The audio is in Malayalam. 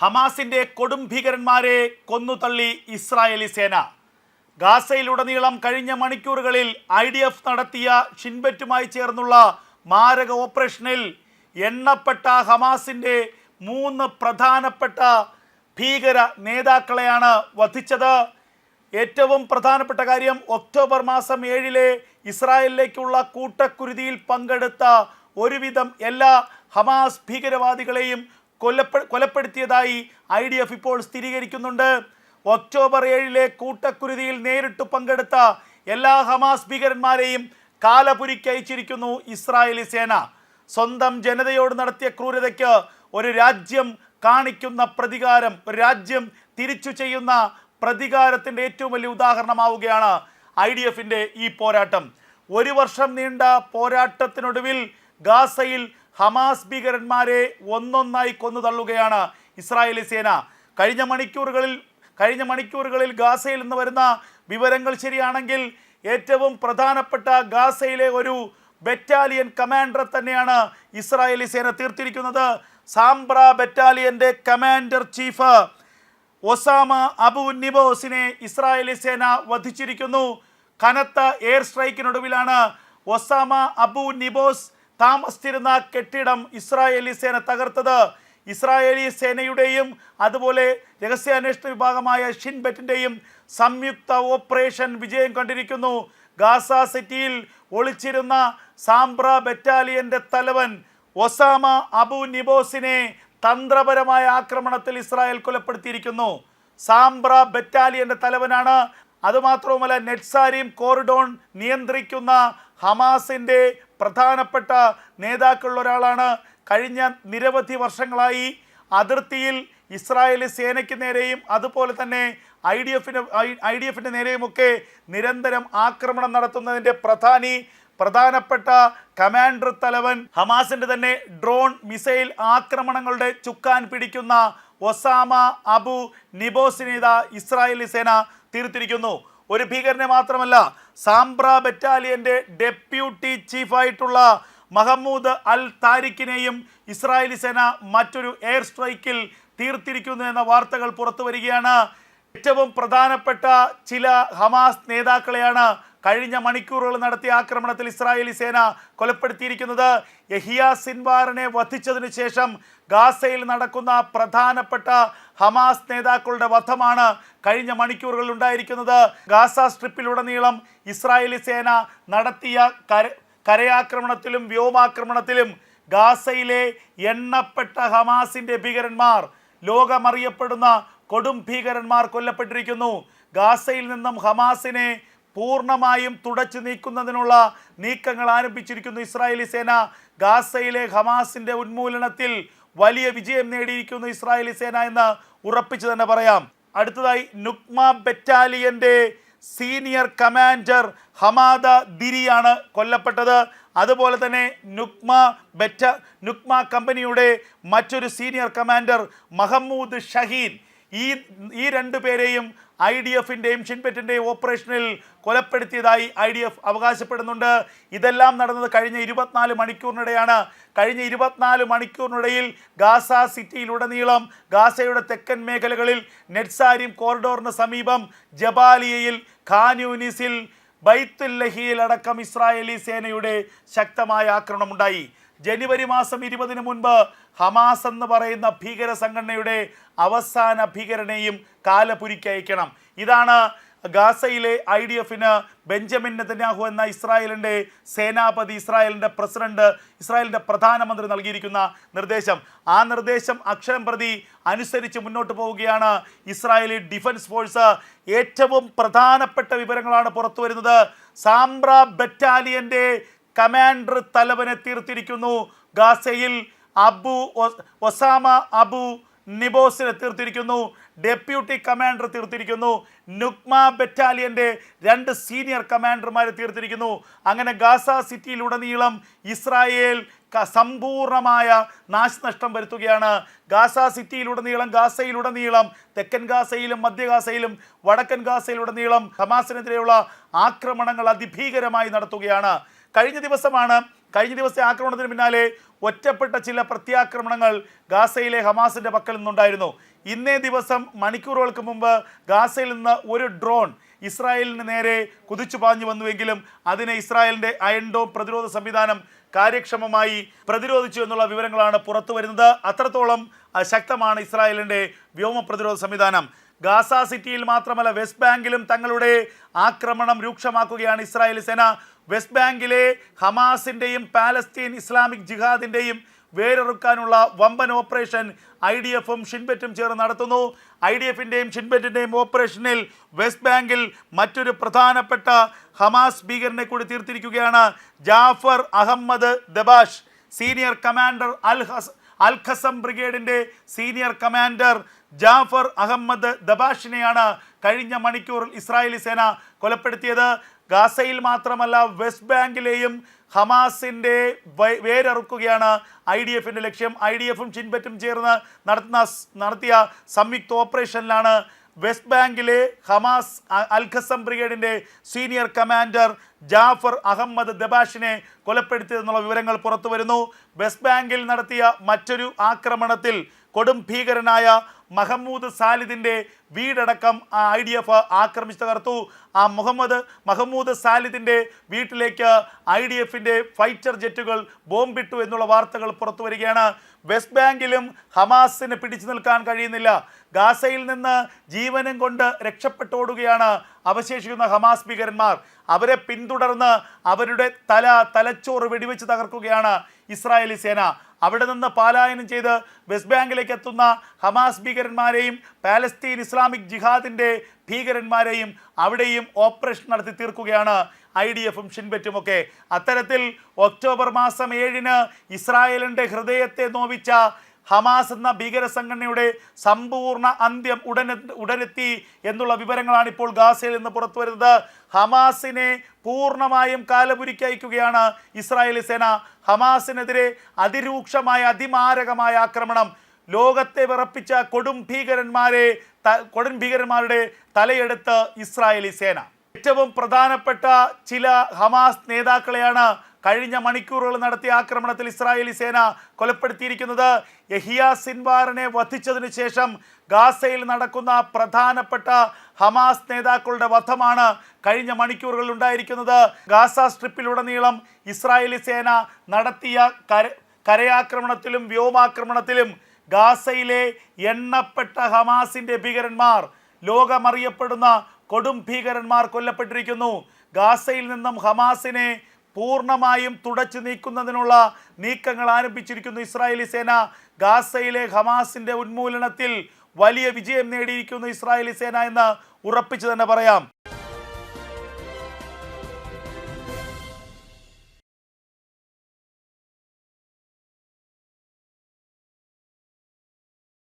ഹമാസിന്റെ കൊടും ഭീകരന്മാരെ കൊന്നുതള്ളി ഇസ്രായേലി സേന. ഗാസയിലുടനീളം കഴിഞ്ഞ മണിക്കൂറുകളിൽ ഐ ഡി എഫ് നടത്തിയ ഷിൻബറ്റുമായി ചേർന്നുള്ള മാരക ഓപ്പറേഷനിൽ എണ്ണപ്പെട്ട ഹമാസിന്റെ മൂന്ന് പ്രധാനപ്പെട്ട ഭീകര നേതാക്കളെയാണ് വധിച്ചത്. ഏറ്റവും പ്രധാനപ്പെട്ട കാര്യം ഒക്ടോബർ മാസം ഏഴിലെ ഇസ്രായേലിലേക്കുള്ള കൂട്ടക്കുരുതിയിൽ പങ്കെടുത്ത ഒരുവിധം എല്ലാ ഹമാസ് ഭീകരവാദികളെയും കൊല്ലപ്പെ കൊലപ്പെടുത്തിയതായി ഐ ഡി എഫ് ഇപ്പോൾ സ്ഥിരീകരിക്കുന്നുണ്ട്. ഒക്ടോബർ ഏഴിലെ കൂട്ടക്കുരുതിയിൽ നേരിട്ട് പങ്കെടുത്ത എല്ലാ ഹമാസ് ഭീകരന്മാരെയും കാലപുരിക്ക് അയച്ചിരിക്കുന്നു ഇസ്രായേലി സേന. സ്വന്തം ജനതയോട് നടത്തിയ ക്രൂരതയ്ക്ക് ഒരു രാജ്യം കാണിക്കുന്ന പ്രതികാരം ഒരു രാജ്യം തിരിച്ചു ചെയ്യുന്ന പ്രതികാരത്തിന്റെ ഏറ്റവും വലിയ ഉദാഹരണമാവുകയാണ് ഐ ഡി എഫിന്റെ ഈ പോരാട്ടം. ഒരു വർഷം നീണ്ട പോരാട്ടത്തിനൊടുവിൽ ഗാസയിൽ ഹമാസ് ഭീകരന്മാരെ ഒന്നൊന്നായി കൊന്നു തള്ളുകയാണ് ഇസ്രായേലി സേന. കഴിഞ്ഞ മണിക്കൂറുകളിൽ കഴിഞ്ഞ മണിക്കൂറുകളിൽ ഗാസയിൽ നിന്ന് വരുന്ന വിവരങ്ങൾ ശരിയാണെങ്കിൽ ഏറ്റവും പ്രധാനപ്പെട്ട ഗാസയിലെ ഒരു ബറ്റാലിയൻ കമാൻഡറെ തന്നെയാണ് ഇസ്രായേലി സേന തീർത്തിരിക്കുന്നത്. സാംബ്ര ബറ്റാലിയന്റെ കമാൻഡർ ചീഫ് ഒസാമ അബു നിബോസിനെ ഇസ്രായേലി സേന വധിച്ചിരിക്കുന്നു. കനത്ത എയർ സ്ട്രൈക്കിനൊടുവിലാണ് ഒസാമ അബു നിബോസ് താമസിച്ചിരുന്ന കെട്ടിടം ഇസ്രായേലി സേന തകർത്തത്. ഇസ്രായേലി സേനയുടെയും അതുപോലെ രഹസ്യാന്വേഷണ വിഭാഗമായ ഷിൻബെറ്റിന്റെയും സംയുക്ത ഓപ്പറേഷൻ വിജയം കണ്ടിരിക്കുന്നു. ഗാസ സിറ്റിയിൽ ഒളിച്ചിരുന്ന സാംബ്ര ബറ്റാലിയന്റെ തലവൻ ഒസാമ അബു നിബോസിനെ തന്ത്രപരമായ ആക്രമണത്തിൽ ഇസ്രായേൽ കൊലപ്പെടുത്തിയിരിക്കുന്നു. സാംബ്ര ബറ്റാലിയന്റെ തലവനാണ്. അതുമാത്രവുമല്ല നെറ്റ്സാരിയും കോറിഡോൺ നിയന്ത്രിക്കുന്ന ഹമാസിന്റെ പ്രധാനപ്പെട്ട നേതാക്കളിലൊരാളാണ് കഴിഞ്ഞ നിരവധി വർഷങ്ങളായി അതിർത്തിയിൽ ഇസ്രായേലി സേനയ്ക്ക് നേരെയും അതുപോലെ തന്നെ ഐ ഡി എഫിന് ഐ ഡി എഫിന്റെ നേരെയുമൊക്കെ നിരന്തരം ആക്രമണം നടത്തുന്നതിന്റെ പ്രധാനി പ്രധാനപ്പെട്ട കമാൻഡർ തലവൻ ഹമാസിന്റെ തന്നെ ഡ്രോൺ മിസൈൽ ആക്രമണങ്ങളുടെ ചുക്കാൻ പിടിക്കുന്ന ഒസാമ അബു നിബോസിനിത ഇസ്രായേലി സേന തീർത്തിരിക്കുന്നു. ഒരു ഭീകരനെ മാത്രമല്ല സാംബ്ര ബറ്റാലിയന്റെ ഡെപ്യൂട്ടി ചീഫായിട്ടുള്ള മഹമ്മൂദ് അൽ താരിഖിനെയും ഇസ്രായേലി സേന മറ്റൊരു എയർ സ്ട്രൈക്കിൽ തീർത്തിരിക്കുന്നു എന്ന വാർത്തകൾ പുറത്തു വരികയാണ് ഏറ്റവും പ്രധാനപ്പെട്ട ചില ഹമാസ് നേതാക്കളെയാണ് കഴിഞ്ഞ മണിക്കൂറുകൾ നടത്തിയ ആക്രമണത്തിൽ ഇസ്രായേലി സേന കൊലപ്പെടുത്തിയിരിക്കുന്നത് യഹിയ സിൻവാറിനെ വധിച്ചതിനു ശേഷം ഗാസയിൽ നടക്കുന്ന പ്രധാനപ്പെട്ട ഹമാസ് നേതാക്കളുടെ വധമാണ് കഴിഞ്ഞ മണിക്കൂറുകളിൽ ഉണ്ടായിരിക്കുന്നത്. ഗാസ സ്ട്രിപ്പിലുടനീളം ഇസ്രായേലി സേന നടത്തിയ കര കരയാക്രമണത്തിലും വ്യോമാക്രമണത്തിലും ഗാസയിലെ എണ്ണപ്പെട്ട ഹമാസിന്റെ ഭീകരന്മാർ ലോകമറിയപ്പെടുന്ന കൊടും ഭീകരന്മാർ കൊല്ലപ്പെട്ടിരിക്കുന്നു. ഗാസയിൽ നിന്നും ഹമാസിനെ പൂർണമായും തുടച്ചു നീക്കുന്നതിനുള്ള നീക്കങ്ങൾ ആരംഭിച്ചിരിക്കുന്നു ഇസ്രായേലി സേന. ഗാസയിലെ ഹമാസിന്റെ ഉന്മൂലനത്തിൽ വലിയ വിജയം നേടിയിരിക്കുന്നു ഇസ്രായേലി സേന എന്ന് ഉറപ്പിച്ചു തന്നെ പറയാം. അടുത്തതായി നുക്മ ബറ്റാലിയന്റെ സീനിയർ കമാൻഡർ ഹമാദ ദിരിയാണ് കൊല്ലപ്പെട്ടത്. അതുപോലെ തന്നെ നുക്മ ബെറ്റ നുക്മ കമ്പനിയുടെ മറ്റൊരു സീനിയർ കമാൻഡർ മഹമ്മൂദ് ഷഹീൻ. ഈ ഈ രണ്ടു പേരെയും ഐ ഡി എഫിന്റെയും ഷിൻപെറ്റിന്റെയും ഓപ്പറേഷനിൽ കൊലപ്പെടുത്തിയതായി ഐ ഡി എഫ് അവകാശപ്പെടുന്നുണ്ട്. ഇതെല്ലാം നടന്നത് കഴിഞ്ഞ ഇരുപത്തിനാല് മണിക്കൂറിനിടെയാണ്. കഴിഞ്ഞ ഇരുപത്തിനാല് മണിക്കൂറിനിടയിൽ ഗാസ സിറ്റിയിലുടനീളം ഗാസയുടെ തെക്കൻ മേഖലകളിൽ നെറ്റ്സാരിം കോറിഡോറിന് സമീപം ജബാലിയയിൽ ഖാൻയൂനിസിൽ ബൈത്തുല്ലഹിയിൽ അടക്കം ഇസ്രായേലി സേനയുടെ ശക്തമായ ആക്രമണമുണ്ടായി. ജനുവരി മാസം ഇരുപതിന് മുൻപ് ഹമാസ് എന്ന് പറയുന്ന ഭീകര സംഘടനയുടെ അവസാന ഭീകരനെയും കാലപുരിക്കയക്കണം ഇതാണ് ഗാസയിലെ ഐ ഡി എഫിന് ബെഞ്ചമിൻ നെതന്യാഹു എന്ന ഇസ്രായേലിന്റെ സേനാപതി ഇസ്രായേലിന്റെ പ്രസിഡന്റ് ഇസ്രായേലിന്റെ പ്രധാനമന്ത്രി നൽകിയിരിക്കുന്ന നിർദ്ദേശം. ആ നിർദ്ദേശം അക്ഷരം പ്രതി അനുസരിച്ച് മുന്നോട്ട് പോവുകയാണ് ഇസ്രായേലി ഡിഫൻസ് ഫോഴ്സ്. ഏറ്റവും പ്രധാനപ്പെട്ട വിവരങ്ങളാണ് പുറത്തു വരുന്നത് സാംബ്ര ബറ്റാലിയന്റെ കമാൻഡർ തലവനെ തീർത്തിരിക്കുന്നു. ഗാസയിൽ അബു ഒസാമ അബു നിബോസിനെ തീർത്തിരിക്കുന്നു. ഡെപ്യൂട്ടി കമാൻഡർ തീർത്തിരിക്കുന്നു. നുക്മ ബറ്റാലിയന്റെ രണ്ട് സീനിയർ കമാൻഡർമാരെ തീർത്തിരിക്കുന്നു. അങ്ങനെ ഗാസ സിറ്റിയിലുടനീളം ഇസ്രായേൽ സമ്പൂർണമായ നാശനഷ്ടം വരുത്തുകയാണ്. ഗാസ സിറ്റിയിലുടനീളം ഗാസയിലുടനീളം തെക്കൻ ഗാസയിലും മധ്യ ഗാസയിലും വടക്കൻ ഗാസയിലുടനീളം ഹമാസിനെതിരെയുള്ള ആക്രമണങ്ങൾ അതിഭീകരമായി നടത്തുകയാണ്. കഴിഞ്ഞ ദിവസമാണ് കഴിഞ്ഞ ദിവസത്തെ ആക്രമണത്തിന് പിന്നാലെ ഒറ്റപ്പെട്ട ചില പ്രത്യാക്രമണങ്ങൾ ഗാസയിലെ ഹമാസിന്റെ പക്കൽ നിന്നുണ്ടായിരുന്നു. ഇന്നേ ദിവസം മണിക്കൂറുകൾക്ക് മുമ്പ് ഗാസയിൽ നിന്ന് ഒരു ഡ്രോൺ ഇസ്രായേലിന് നേരെ കുതിച്ചു പാഞ്ഞു വന്നുവെങ്കിലും അതിനെ ഇസ്രായേലിന്റെ അയൺഡോം പ്രതിരോധ സംവിധാനം കാര്യക്ഷമമായി പ്രതിരോധിച്ചു എന്നുള്ള വിവരങ്ങളാണ് പുറത്തു വരുന്നത് അത്രത്തോളം ശക്തമാണ് ഇസ്രായേലിന്റെ വ്യോമ പ്രതിരോധ സംവിധാനം. ഗാസ സിറ്റിയിൽ മാത്രമല്ല വെസ്റ്റ് ബാങ്കിലും തങ്ങളുടെ ആക്രമണം രൂക്ഷമാക്കുകയാണ് ഇസ്രായേൽ സേന. വെസ്റ്റ് ബാങ്കിലെ ഹമാസിന്റെയും പാലസ്തീൻ ഇസ്ലാമിക് ജിഹാദിന്റെയും വേരറുക്കാനുള്ള വമ്പൻ ഓപ്പറേഷൻ ഐ ഡി എഫും ഷിൻബെറ്റും ചേർന്ന് നടത്തുന്നു. ഐ ഡി എഫിന്റെയും ഷിൻബെറ്റിന്റെയും ഓപ്പറേഷനിൽ വെസ്റ്റ് ബാങ്കിൽ മറ്റൊരു പ്രധാനപ്പെട്ട ഹമാസ് ഭീകരനെ കൂടി തീർത്തിരിക്കുകയാണ് Jafar Ahmed Dabash. Senior commander al ഹസ് അൽ ഖസം ബ്രിഗേഡിന്റെ സീനിയർ കമാൻഡർ ജാഫർ അഹമ്മദ് ദബാഷിനെയാണ് കഴിഞ്ഞ മണിക്കൂറിൽ ഇസ്രായേലി സേന കൊലപ്പെടുത്തിയത്. ഗാസയിൽ മാത്രമല്ല വെസ്റ്റ് ബാങ്കിലെയും ഹമാസിന്റെ വേരറുക്കുകയാണ് ഐ ഡി എഫിന്റെ ലക്ഷ്യം. ഐ ഡി എഫും ചിൻബറ്റും ചേർന്ന് നടത്തുന്ന നടത്തിയ സംയുക്ത ഓപ്പറേഷനിലാണ് വെസ്റ്റ് ബാങ്കിലെ Hamas al Qassam al Qassam ബ്രിഗേഡിന്റെ senior commander Jafar Ahmed ദബാഷിനെ കൊലപ്പെടുത്തിയതെന്നുള്ള വിവരങ്ങൾ പുറത്തു വരുന്നു വെസ്റ്റ് ബാങ്കിൽ നടത്തിയ മറ്റൊരു ആക്രമണത്തിൽ കൊടും ഭീകരനായ മഹമ്മൂദ് സാലിദിന്റെ വീടടക്കം ആ ഐ ഡി എഫ് ആക്രമിച്ചു തകർത്തു. ആ മുഹമ്മദ് മഹമ്മൂദ് സാലിദിന്റെ വീട്ടിലേക്ക് ഐ ഡി എഫിന്റെ ഫൈറ്റർ ജെറ്റുകൾ ബോംബിട്ടു എന്നുള്ള വാർത്തകൾ പുറത്തു വരികയാണ്. വെസ്റ്റ് ബാങ്കിലും ഹമാസിന് പിടിച്ചു നിൽക്കാൻ കഴിയുന്നില്ല. ഗാസയിൽ നിന്ന് ജീവനും കൊണ്ട് രക്ഷപ്പെട്ടോടുകയാണ് അവശേഷിക്കുന്ന ഹമാസ് ഭീകരന്മാർ. അവരെ പിന്തുടർന്ന് അവരുടെ തല തലച്ചോറ് വെടിവെച്ച് തകർക്കുകയാണ് ഇസ്രായേലി സേന. അവിടെ നിന്ന് പാലായനം ചെയ്ത് വെസ്റ്റ് ബാങ്കിലേക്ക് എത്തുന്ന ഹമാസ് ഭീകരന്മാരെയും പാലസ്തീൻ ഇസ്ലാമിക് ജിഹാദിന്റെ ഭീകരന്മാരെയും അവിടെയും ഓപ്പറേഷൻ നടത്തി തീർക്കുകയാണ് ഐ ഡി എഫും ഷിൻബെറ്റും ഒക്കെ. അത്തരത്തിൽ ഒക്ടോബർ മാസം ഏഴിന് ഇസ്രായേലിന്റെ ഹൃദയത്തെ നോവിച്ച ഹമാസ് എന്ന ഭീകര സംഘടനയുടെ സമ്പൂർണ അന്ത്യം ഉടനെ ഉടനെത്തി എന്നുള്ള വിവരങ്ങളാണ് ഇപ്പോൾ ഗാസയിൽ നിന്ന് പുറത്തു വരുന്നത്. ഹമാസിനെ പൂർണമായും കാലപുരിക്കയക്കുകയാണ് ഇസ്രായേലി സേന. ഹമാസിനെതിരെ അതിരൂക്ഷമായ അതിമാരകമായ ആക്രമണം. ലോകത്തെ വിറപ്പിച്ച കൊടും ഭീകരന്മാരെ കൊടും ഭീകരന്മാരുടെ തലയെടുത്ത് ഇസ്രായേലി സേന. ഏറ്റവും പ്രധാനപ്പെട്ട ചില ഹമാസ് നേതാക്കളെയാണ് കഴിഞ്ഞ മണിക്കൂറുകൾ നടത്തിയ ആക്രമണത്തിൽ ഇസ്രായേലി സേന കൊലപ്പെടുത്തിയിരിക്കുന്നത് യഹിയ സിൻവാറിനെ വധിച്ചതിനു ശേഷം ഗാസയിൽ നടക്കുന്ന പ്രധാനപ്പെട്ട ഹമാസ് നേതാക്കളുടെ വധമാണ് കഴിഞ്ഞ മണിക്കൂറുകളിൽ ഉണ്ടായിരിക്കുന്നത്. ഗാസ സ്ട്രിപ്പിലുടനീളം ഇസ്രായേലി സേന നടത്തിയ കര കരയാക്രമണത്തിലും വ്യോമാക്രമണത്തിലും ഗാസയിലെ എണ്ണപ്പെട്ട ഹമാസിന്റെ ഭീകരന്മാർ ലോകമറിയപ്പെടുന്ന കൊടും ഭീകരന്മാർ കൊല്ലപ്പെട്ടിരിക്കുന്നു. ഗാസയിൽ നിന്നും ഹമാസിനെ പൂർണമായും തുടച്ചു നീക്കുന്നതിനുള്ള നീക്കങ്ങൾ ആരംഭിച്ചിരിക്കുന്നു ഇസ്രായേലി സേന. ഗാസയിലെ ഹമാസിന്റെ ഉന്മൂലനത്തിൽ വലിയ വിജയം നേടിയിരിക്കുന്നു ഇസ്രായേലി സേന എന്ന് ഉറപ്പിച്ചു തന്നെ പറയാം.